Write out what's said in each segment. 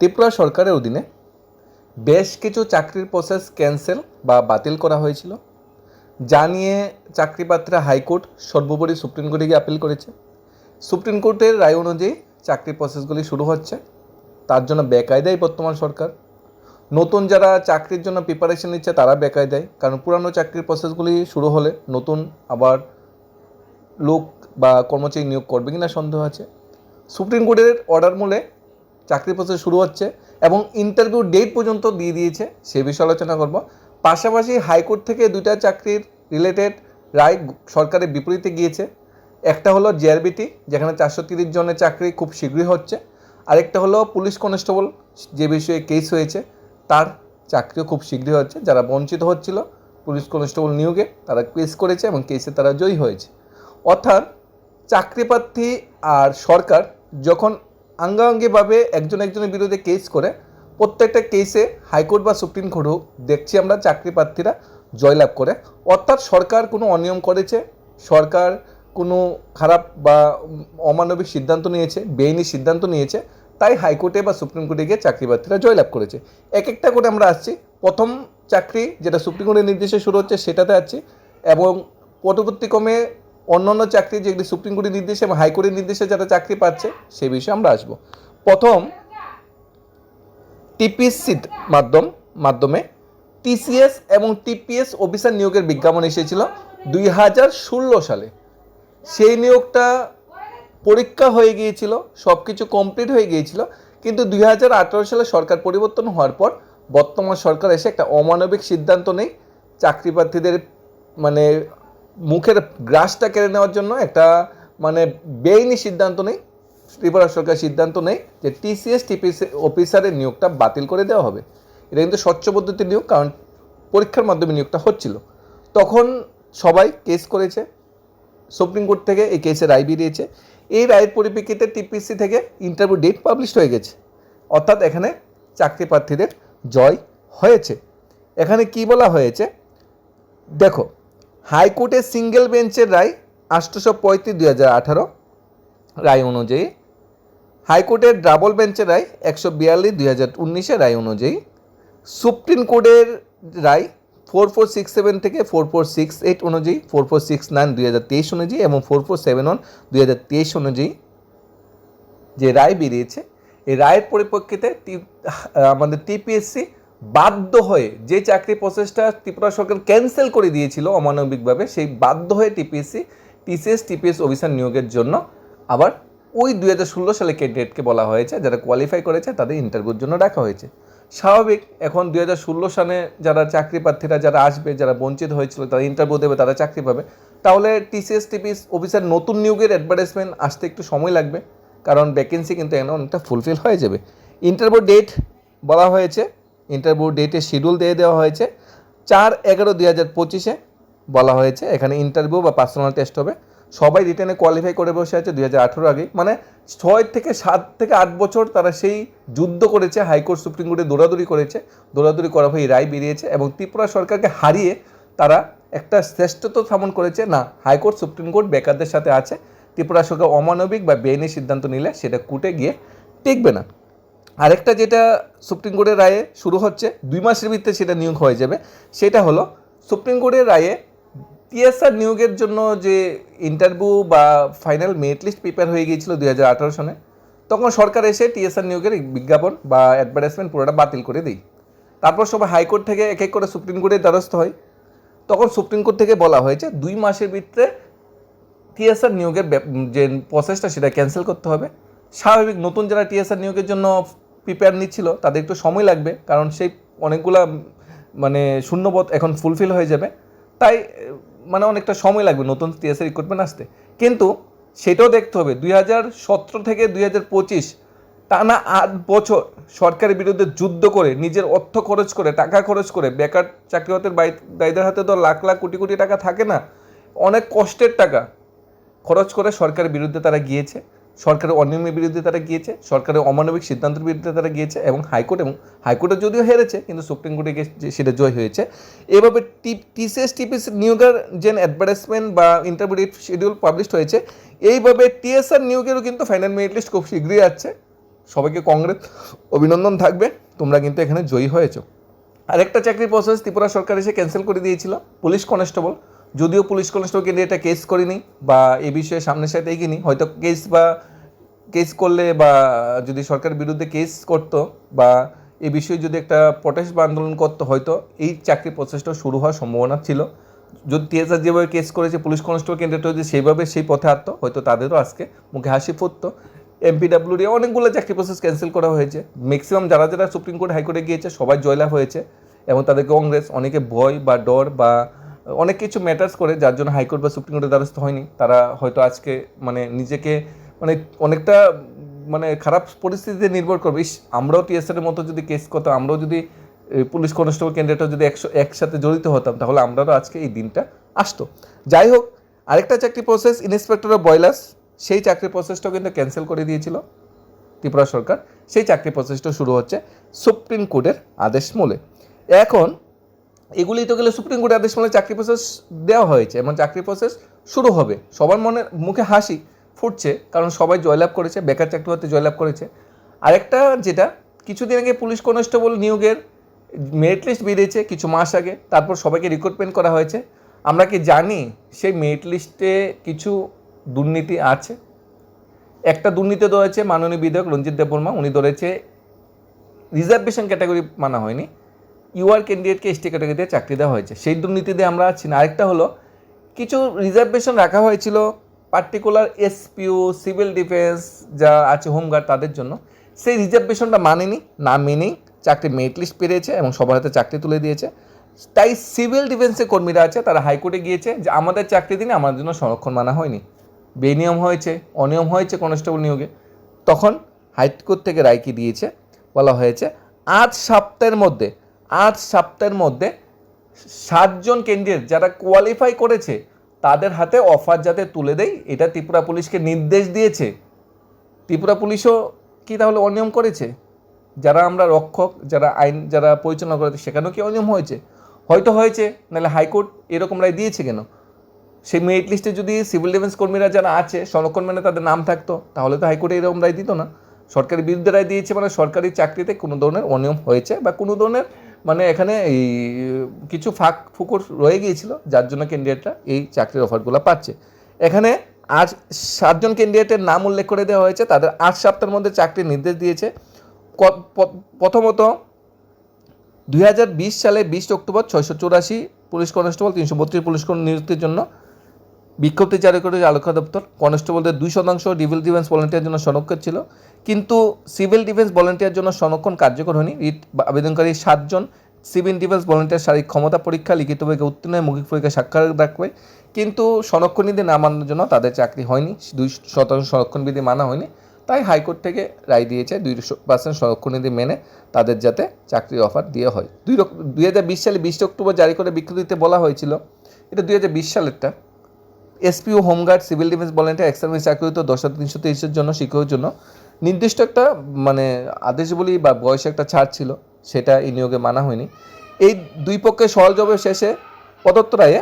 ত্রিপুরা সরকারের অধীনে বেশ কিছু চাকরির প্রসেস ক্যান্সেল বা বাতিল করা হয়েছিল, যা নিয়ে চাকরিপ্রার্থীরা হাইকোর্ট সর্বোপরি সুপ্রিম কোর্টে গিয়ে আপিল করেছে। সুপ্রিম কোর্টের রায় অনুযায়ী চাকরির প্রসেসগুলি শুরু হচ্ছে, তার জন্য বেকায়দায় বর্তমান সরকার। নতুন যারা চাকরির জন্য প্রিপারেশন নিচ্ছে, তারা বেকায়দায়, কারণ পুরানো চাকরির প্রসেসগুলি শুরু হলে নতুন আবার লোক বা কর্মচারী নিয়োগ করবে কিনা সন্দেহ আছে। সুপ্রিম কোর্টের অর্ডার মূলে চাকরি প্রসেস শুরু হচ্ছে এবং ইন্টারভিউ ডেট পর্যন্ত দিয়ে দিয়েছে, সে বিষয়ে আলোচনা করব। পাশাপাশি হাইকোর্ট থেকে দুইটা চাকরির রিলেটেড রায় সরকারের বিপরীতে গিয়েছে। একটা হলো জেআরবিটি যেখানে চারশো তিরিশ জনের চাকরি খুব শীঘ্রই হচ্ছে। আরেকটা হলো পুলিশ কনস্টেবল, যে বিষয়ে কেস হয়েছে, তার চাকরিও খুব শীঘ্রই হচ্ছে। যারা বঞ্চিত হচ্ছিল পুলিশ কনস্টেবল নিয়োগে, তারা কেস করেছে এবং কেসে তারা জয়ী হয়েছে। অর্থাৎ চাকরিপ্রার্থী আর সরকার যখন আঙ্গাঙ্গিভাবে একজন একজনের বিরুদ্ধে কেস করে, প্রত্যেকটা কেসে হাইকোর্ট বা সুপ্রিম কোর্টও দেখছি আমরা চাকরি প্রার্থীরা জয়লাভ করে। অর্থাৎ সরকার কোনো অনিয়ম করেছে, সরকার কোনো খারাপ বা অমানবিক সিদ্ধান্ত নিয়েছে, বেআইনি সিদ্ধান্ত নিয়েছে, তাই হাইকোর্টে বা সুপ্রিম কোর্টে গিয়ে চাকরি প্রার্থীরা জয়লাভ করেছে। এক একটা করে আমরা আসছি। প্রথম চাকরি যেটা সুপ্রিম কোর্টের নির্দেশে শুরু হচ্ছে সেটাতে আছি এবং পরবর্তীক্রমে অন্যান্য চাকরি যেগুলি সুপ্রিম কোর্টের নির্দেশে এবং হাইকোর্টের নির্দেশে যারা চাকরি পাচ্ছে, সে বিষয়ে আমরা আসব। প্রথম টিপিএসসির মাধ্যম, মাধ্যমে টিসিএস এবং টিপিএস অফিসার নিয়োগের বিজ্ঞাপন এসেছিল দুই হাজার ষোলো সালে। সেই নিয়োগটা পরীক্ষা হয়ে গিয়েছিল সব কিছু কমপ্লিট হয়ে গিয়েছিল, কিন্তু দুই হাজার আঠারো সালে সরকার পরিবর্তন হওয়ার পর বর্তমান সরকার এসে একটা অমানবিক সিদ্ধান্ত নেই চাকরি প্রার্থীদের মানে মুখের গ্রাসটা কেড়ে নেওয়ার জন্য একটা মানে বেআইনি সিদ্ধান্ত নেই, ত্রিপুরা সরকার সিদ্ধান্ত নেই যে টিসিএস টিপিসি অফিসারের নিয়োগটা বাতিল করে দেওয়া হবে। এটা কিন্তু স্বচ্ছ পদ্ধতির নিয়োগ, কারণ পরীক্ষার মাধ্যমে নিয়োগটা হচ্ছিল। তখন সবাই কেস করেছে, সুপ্রিম কোর্ট থেকে এই কেসের রায় বেরিয়েছে। এই রায়ের পরিপ্রেক্ষিতে টিপিসি থেকে ইন্টারভিউ ডেট পাবলিশ হয়ে গেছে। অর্থাৎ এখানে চাকরি প্রার্থীদের জয় হয়েছে। এখানে কি বলা হয়েছে? দেখো হাইকোর্টের সিঙ্গেল বেঞ্চের রায় আটশোশো পঁয়ত্রিশ, দুই হাজার আঠারো। রায় অনুযায়ী। হাইকোর্টের ডাবল বেঞ্চের রায় একশো বিয়াল্লিশ, দুই হাজার উনিশের রায় অনুযায়ী। সুপ্রিম কোর্টের রায় ফোর ফোর সিক্স সেভেন থেকে ফোর ফোর সিক্স এইট অনুযায়ী, ফোর ফোর সিক্স নাইন, দুই হাজার তেইশ অনুযায়ী এবং ফোর ফোর সেভেন ওয়ান, দুই হাজার তেইশ অনুযায়ী যে রায় বেরিয়েছে, এই রায়ের পরিপ্রেক্ষিতে আমাদের টিপিএসসি বাধ্য হয়ে যে চাকরি প্রসেসটা ত্রিপুরা সরকার ক্যান্সেল করে দিয়েছিল অমানবিকভাবে, সেই বাধ্য হয়ে টিপিএসসি টিসিএস টিপিএস অফিসার নিয়োগের জন্য আবার ওই দুই হাজার ষোলো সালে ক্যান্ডিডেটকে বলা হয়েছে, যারা কোয়ালিফাই করেছে তাদের ইন্টারভিউর জন্য রাখা হয়েছে। স্বাভাবিক, এখন দুই হাজার ষোলো সালে যারা চাকরি প্রার্থীরা যারা আসবে, যারা বঞ্চিত হয়েছিল, তারা ইন্টারভিউ দেবে, তারা চাকরি পাবে। তাহলে টিসিএস টিপিএস অফিসার নতুন নিয়োগের অ্যাডভার্টাইজমেন্ট আসতে একটু সময় লাগবে, কারণ ভ্যাকেন্সি কিন্তু এখানে অনেকটা ফুলফিল হয়ে যাবে। ইন্টারভিউ ডেট বলা হয়েছে ইন্টারভিউ ডেটের শিডিউল দিয়ে দেওয়া হয়েছে। চার এগারো দুই হাজার পঁচিশে বলা হয়েছে, এখানে ইন্টারভিউ বা পার্সোনাল টেস্ট হবে। সবাই রিটেনে কোয়ালিফাই করে বসে আছে দুই হাজার আঠেরো আগে মানে ছয় থেকে সাত থেকে আট বছর তারা সেই যুদ্ধ করেছে হাইকোর্ট সুপ্রিম কোর্টে দৌড়াদৌড়ি করেছে। দৌড়াদৌড়ি করা হয়ে রায় বেরিয়েছে এবং ত্রিপুরা সরকারকে হারিয়ে তারা একটা শ্রেষ্ঠত্ব স্থাপন করেছে। না হাইকোর্ট সুপ্রিম কোর্ট বেকারদের সাথে আছে। ত্রিপুরা সরকার অমানবিক বা বেআইনি সিদ্ধান্ত নিলে সেটা কুটে গিয়ে টিকবে না। আরেকটা যেটা সুপ্রিম কোর্টের রায়ে শুরু হচ্ছে, দুই মাসের ভিতরে সেটা নিয়োগ হয়ে যাবে, সেটা হলো সুপ্রিম কোর্টের রায়ে টিএসআর নিয়োগের জন্য যে ইন্টারভিউ বা ফাইনাল মেরিট লিস্ট প্রিপেয়ার হয়ে গিয়েছিল দুই সালে, তখন সরকার এসে টিএসআর নিয়োগের বিজ্ঞাপন বা অ্যাডভার্টাইজমেন্ট পুরোটা বাতিল করে দেয়। তারপর সবাই হাইকোর্ট থেকে এক এক করে সুপ্রিম কোর্টের দ্বারস্থ হয়। তখন সুপ্রিম কোর্ট থেকে বলা হয়েছে, দুই মাসের ভিতরে টিএসআর নিয়োগের যে প্রসেসটা সেটা ক্যান্সেল করতে হবে। স্বাভাবিক নতুন যারা টিএসআর নিয়োগের জন্য প্রিপেয়ার নিচ্ছিল, তাদের একটু সময় লাগবে, কারণ সেই অনেকগুলা মানে শূন্যপদ এখন ফুলফিল হয়ে যাবে। তাই মানে অনেকটা সময় লাগবে নতুন টিএসআর রিক্রুটমেন্ট আসতে। কিন্তু সেটাও দেখতে হবে, দুই হাজার সতেরো থেকে দুই হাজার পঁচিশ টানা আট বছর সরকারের বিরুদ্ধে যুদ্ধ করে, নিজের অর্থ খরচ করে, টাকা খরচ করে, বেকার চাকরি চাকরিহতের দায়ীদের হাতে তো লাখ লাখ কোটি কোটি টাকা থাকে না, অনেক কষ্টের টাকা খরচ করে সরকারের বিরুদ্ধে তারা গিয়েছে। সরকারের অনিয়মের বিরুদ্ধে তারা গিয়েছে, সরকারের অমানবিক সিদ্ধান্তের বিরুদ্ধে তারা গিয়েছে এবং হাইকোর্ট এবং হাইকোর্টে যদিও হেরেছে, কিন্তু সুপ্রিম কোর্টে গিয়ে সেটা জয় হয়েছে। এভাবে টিসিএস টিপিএস নিয়োগের যে অ্যাডভার্টাইজমেন্ট বা ইন্টারভিউ শিডিউল পাবলিশ হয়েছে, এইভাবে টিএসআর নিয়োগেরও কিন্তু ফাইনাল মেরিট লিস্ট খুব শীঘ্রই আছে সবাইকে কংগ্রেস, অভিনন্দন থাকবে, তোমরা কিন্তু এখানে জয়ী হয়েছো। আরেকটা চাকরির প্রসেস ত্রিপুরা সরকার এসে ক্যান্সেল করে দিয়েছিল, পুলিশ কনস্টেবল যদিও পুলিশ কনস্টেবল কিন্তু এটা কেস করিনি বা এ বিষয়ে সামনের সাথে এগিয়ে হয়তো কেস বা কেস করলে বা যদি সরকারের বিরুদ্ধে কেস করতো বা এ বিষয়ে যদি একটা প্রটেস্ট বা আন্দোলন করতো, হয়তো এই চাকরি প্রসেসটা শুরু হওয়ার সম্ভাবনা ছিল। যদি টিএসআর যেভাবে কেস করেছে, পুলিশ কনস্টেবল ক্যান্ডিডেট যদি সেইভাবে সেই পথে আঁকতো হয়তো তাদেরও আজকে মুখে হাসি ফুটতো। এমপিডাব্লিউর অনেকগুলো চাকরি প্রসেস ক্যান্সেল করা হয়েছে। ম্যাক্সিমাম যারা যারা সুপ্রিম কোর্ট হাইকোর্টে গিয়েছে, সবাই জয়লাভ হয়েছে এবং তাদের কংগ্রেস অনেকে ভয় বা ডর বা অনেক কিছু ম্যাটার্স করে, যার জন্য হাইকোর্ট বা সুপ্রিম কোর্টের দ্বারস্থ হয়নি। তারা হয়তো আজকে মানে নিজেকে মানে অনেকটা মানে খারাপ পরিস্থিতিতে নির্ভর করবে। ইস, আমরাও টিএসআর মতো যদি কেস করতাম, আমরাও যদি পুলিশ কনস্টেবল ক্যান্ডিডেটও যদি একশো, একসাথে জড়িত হতাম, তাহলে আমরাও আজকে এই দিনটা আসতো। যাই হোক, আরেকটা চাকরি প্রসেস ইন্সপেক্টর অফ বয়লার্স সেই চাকরি প্রসেসটাও কিন্তু ক্যান্সেল করে দিয়েছিল ত্রিপুরা সরকার। সেই চাকরি প্রসেসটা শুরু হচ্ছে সুপ্রিম কোর্টের আদেশ মূলে। এখন এগুলি তো গেলে সুপ্রিম কোর্টের আদেশ মূলে চাকরি প্রসেস দেওয়া হয়েছে। এবং চাকরি প্রসেস শুরু হবে। সবার মনে, মুখে হাসি ফুটছে, কারণ সবাই জয়লাভ করেছে, বেকার চাকরি হতে জয়লাভ করেছে। আরেকটা যেটা, কিছুদিন আগে পুলিশ কনস্টেবল নিয়োগের মেরিট লিস্ট বেরিয়েছে কিছু মাস আগে। তারপর সবাইকে রিক্রুটমেন্ট করা হয়েছে। আমরা কি জানি সেই মেরিট লিস্টে কিছু দুর্নীতি আছে? একটা দুর্নীতি ধরেছে মাননীয় বিধায়ক রঞ্জিত দেববর্মা। উনি ধরেছে রিজার্ভেশন ক্যাটাগরি মানা হয়নি। ইউআর ক্যান্ডিডেটকে এসটি ক্যাটাগরিতে চাকরি দেওয়া হয়েছে। সেই দুর্নীতিতে আমরা আছি না। আরেকটা হলো, কিছু রিজার্ভেশন রাখা হয়েছিল পার্টিকুলার এসপিও সিভিল ডিফেন্স যা আছে হোমগার্ড তাদের জন্য। সেই রিজার্ভেশনটা মানেনি, না মেনেই চাকরি মেরিট লিস্ট পেরিয়েছে এবং সবার হাতে চাকরি তুলে দিয়েছে। তাই সিভিল ডিফেন্সের কর্মীরা আছে, তারা হাইকোর্টে গিয়েছে যে আমাদের চাকরি দিনে আমাদের জন্য সংরক্ষণ মানা হয়নি। বেনিয়ম হয়েছে, অনিয়ম হয়েছে কনস্টেবল নিয়োগে। তখন হাইকোর্ট থেকে রায় কি দিয়েছে, বলা হয়েছে, আজ সপ্তাহের মধ্যে আজ সপ্তাহের মধ্যে সাতজন ক্যান্ডিডেট যারা কোয়ালিফাই করেছে, তাদের হাতে অফার যাতে তুলে দেয় এটা ত্রিপুরা পুলিশকে নির্দেশ দিয়েছে। ত্রিপুরা পুলিশও কি তাহলে অনিয়ম করেছে? যারা আমরা রক্ষক, যারা আইন, যারা পরিচালনা করে সেখানেও কি অনিয়ম হয়েছে? হয়তো হয়েছে, নাহলে হাইকোর্ট এরকম রায় দিয়েছে কেন? সেই মেরিট লিস্টে যদি সিভিল ডিফেন্স কর্মীরা যারা আছে, সংরক্ষণ মানে তাদের নাম থাকতো, তাহলে তো হাইকোর্টে এরকম রায় দিত না। সরকারের বিরুদ্ধে রায় দিয়েছে মানে সরকারি চাকরিতে কোনো ধরনের অনিয়ম হয়েছে বা কোনো ধরনের মানে এখানে এই, কিছু ফাঁক ফুকুর রয়ে গিয়েছিল, যার জন্য ক্যান্ডিডেটরা এই চাকরির অফারগুলো পাচ্ছে। এখানে আজ সাতজন ক্যান্ডিডেটের নাম উল্লেখ করে দেওয়া হয়েছে, তাদের আট সপ্তাহের মধ্যে চাকরির নির্দেশ দিয়েছে। প্রথমত, দুই হাজার বিশ সালে বিশ অক্টোবর ছয়শো চৌরাশি পুলিশ কনস্টেবল, তিনশো বত্রিশ পুলিশ নিযুক্তির জন্য বিজ্ঞপ্তি জারি করেছে আলোকা দপ্তর। কনস্টেবলদের দুই শতাংশ ডিভিল ডিফেন্স ভলেন্টিয়ার জন্য সংরক্ষণ ছিল। কিন্তু সিভিল ডিফেন্স ভলেন্টিয়ার জন্য সংরক্ষণ কার্যকর হয়নি। রিট আবেদনকারী সাতজন সিভিল ডিফেন্স ভলেন্টিয়ার শারীরিক ক্ষমতা পরীক্ষা, লিখিত লিখিতভাবে উত্তীর্ণ মৌখিক পরীক্ষা সাক্ষাৎ রাখবে। কিন্তু সংরক্ষণ বিধি না মানার জন্য তাদের চাকরি হয়নি। দুই শতাংশ সংরক্ষণ বিধি মানা হয়নি। তাই হাইকোর্ট থেকে রায় দিয়েছে দুই পার্সেন্ট সংরক্ষণ নিধি মেনে তাদের যাতে চাকরির অফার দেওয়া হয়। দুই দুই হাজার বিশ সালে বিশ অক্টোবর জারি করে বিজ্ঞপ্তিতে বলা হয়েছিল। এটা দুই হাজার বিশ সালেরটা। SPO home guard civil defence volunteer ex service চাকরিত দশ হাজার তিনশো তেইশের জন্য শিক্ষকের জন্য। নির্দিষ্ট একটা মানে আদেশ বলি বা বয়সে একটা ছাড় ছিল, সেটা এই নিয়োগে মানা হয়নি। এই দুই পক্ষের সহজ জবের শেষে প্রদত্ত রায়ে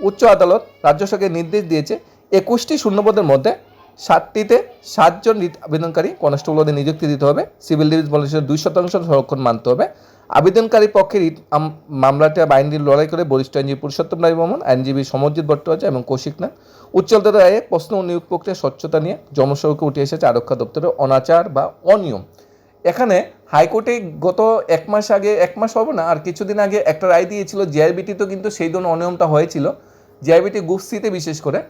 উচ্চ আদালত রাজ্য সরকারকে নির্দেশ দিয়েছে, একুশটি শূন্যপদের মধ্যে সাতটিতে সাতজন আবেদনকারী কনস্টেবলদের নিযুক্তি দিতে হবে। সিভিল ডিফেন্স ভলেন্টিয়ার দুই শতাংশ সংরক্ষণ মানতে হবে। আবেদনকারী পক্ষে রিট আম- মামলাটি আইনজীবী লড়াই করে বরিষ্ঠ আইনজীবী পুরুষোত্তম রায় বর্মন, আইনজীবী সমরজিৎ ভট্টাচার্য এবং কৌশিক নাথ। উচ্চতর রায়ে প্রশ্ন নিয়োগ প্রক্রিয়া স্বচ্ছতা নিয়ে জনসড়কে উঠে এসেছে আরক্ষা দপ্তরের অনাচার বা অনিয়ম। এখানে হাইকোর্টে গত এক মাস আগে, এক মাস হবে না, আর কিছুদিন আগে একটা রায় দিয়েছিল জিআরবিটি তো কিন্তু সেই ধরনের অনিয়মটা হয়েছিল। জিআরবিটি গ্রুপ সিতে বিশেষ করে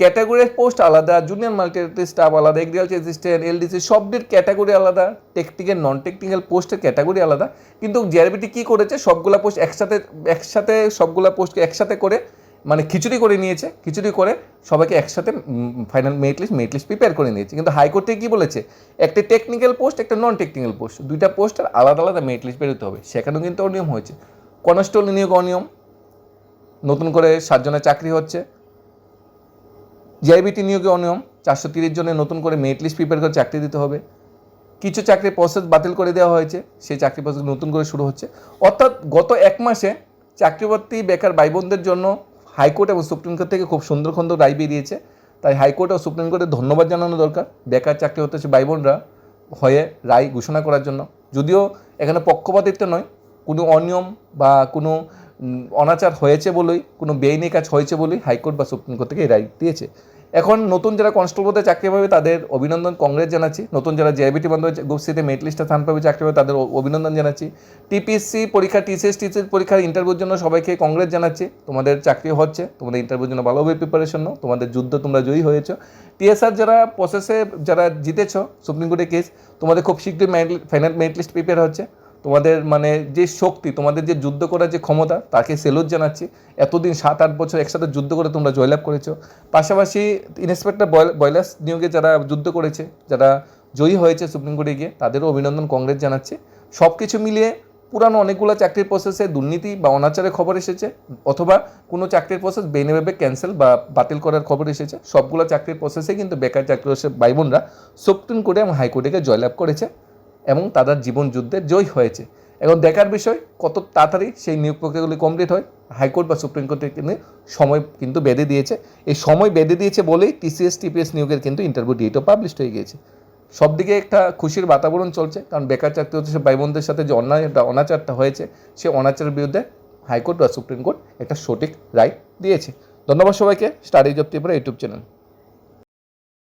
ক্যাটাগরির পোস্ট আলাদা জুনিয়র মাল্টি স্টাফ আলাদা এগ্রিকালচার অ্যাসিস্ট্যান্ট এলডিসি সবটির ক্যাটাগরি আলাদা টেকনিক্যাল নন টেকনিক্যাল পোস্টের ক্যাটাগরি আলাদা। কিন্তু জিআরবিটি কী করেছে? সবগুলা পোস্ট একসাথে একসাথে, সবগুলা পোস্টকে একসাথে করে মানে খিচুড়ি করে নিয়েছে। খিচুড়ি করে সবাইকে একসাথে final merit list merit list prepare করে নিয়েছে। কিন্তু হাইকোর্টে কী বলেছে? একটা টেকনিক্যাল পোস্ট একটা নন টেকনিক্যাল পোস্ট দুইটা পোস্টের আলাদা আলাদা মেরিট লিস্ট বেরোতে হবে। সেখানেও কিন্তু অনিয়ম হয়েছে। কনস্টেবল নিয়োগ অনিয়ম। নতুন করে সাতজনের চাকরি হচ্ছে। জিআইবিটি নিয়োগে অনিয়ম, চারশো তিরিশ জনের নতুন করে মেরিট লিস্ট প্রিপেয়ার করে চাকরি দিতে হবে। কিছু চাকরির প্রসেস বাতিল করে দেওয়া হয়েছে, সেই চাকরি প্রসেস নতুন করে শুরু হচ্ছে। অর্থাৎ গত এক মাসে চাকরিবর্তী বেকার ভাই বোনদের জন্য হাইকোর্ট এবং সুপ্রিম কোর্ট থেকে খুব সুন্দর সুন্দর রায় বেরিয়েছে। তাই হাইকোর্ট ও সুপ্রিম কোর্টে ধন্যবাদ জানানো দরকার বেকার চাকরি হতেছে ভাই বোনরা হয়ে রায় ঘোষণা করার জন্য। যদিও এখানে পক্ষপাতিত্ব নয়, কোনো অনিয়ম বা কোনো অনাচার হয়েছে বলেই, কোনো বেআইনি কাজ হয়েছে বলেই হাইকোর্ট বা সুপ্রিম কোর্ট থেকে এই রায় দিয়েছে। এখন নতুন যারা কনস্টেবল পদে চাকরি পাবে, তাদের অভিনন্দন কংগ্রেস জানাচ্ছি। নতুন যারা জেআইবিটি বন্ধ গ্রুপ সিতে লিস্টে স্থান পাবে চাকরি পাবে, তাদের অভিনন্দন জানাচ্ছি। টিপিএসসি পরীক্ষা টিসিএস টিসিএস পরীক্ষার ইন্টারভিউর জন্য সবাইকে কংগ্রেস জানাচ্ছি। তোমাদের চাকরি হচ্ছে, তোমাদের ইন্টারভিউর জন্য ভালোভাবে প্রিপারেশন নাও তোমাদের যুদ্ধ তোমরা জয়ী হয়েছো। টিএসআর যারা প্রসেসে যারা জিতেছ, সুপ্রিম কোর্টে কেস তোমাদের খুব শীঘ্রই ফাইনাল মেরিট লিস্ট প্রিপেয়ার হচ্ছে। তোমাদের মানে যে শক্তি, তোমাদের যে যুদ্ধ করার যে ক্ষমতা, তাকে সেলুট জানাচ্ছি। এতদিন সাত আট বছর একসাথে যুদ্ধ করে তোমরা জয়লাভ করেছ। পাশাপাশি ইন্সপেক্টর বয়লাস নিয়োগে যারা যুদ্ধ করেছে, যারা জয়ী হয়েছে সুপ্রিম কোর্টে গিয়ে, তাদেরও অভিনন্দন কংগ্রেস জানাচ্ছে। সব কিছু মিলিয়ে পুরানো অনেকগুলো চাকরির প্রসেসে দুর্নীতি বা অনাচারের খবর এসেছে, অথবা কোনো চাকরির প্রসেস বেনেভাবে ক্যান্সেল বা বাতিল করার খবর এসেছে, সবগুলো চাকরির প্রসেসে কিন্তু বেকার চাকরি ভাই বোনরা সুপ্রিম কোর্টে এবং হাইকোর্টে জয়লাভ করেছে। এবং তাদের জীবন যুদ্ধে জয় হয়েছে। এখন দেখার বিষয়, কত তাড়াতাড়ি সেই নিয়োগ প্রক্রিয়াগুলি কমপ্লিট হয়, হাইকোর্ট বা সুপ্রিম কোর্টে কিন্তু সময় কিন্তু বেঁধে দিয়েছে। এই সময় বেঁধে দিয়েছে বলেই টিসিএস টিপিএস নিয়োগের কিন্তু ইন্টারভিউ ডেটও পাবলিশ হয়ে গিয়েছে। সব দিকে একটা খুশির বাতাবরণ চলছে, কারণ বেকার চাকরি হচ্ছে ভাই বোনদের সাথে যে অন্যায়টা অনাচারটা হয়েছে, সে অনাচারের বিরুদ্ধে হাইকোর্ট বা সুপ্রিম কোর্ট একটা সঠিক রায় দিয়েছে। ধন্যবাদ সবাইকে study job Tripura YouTube channel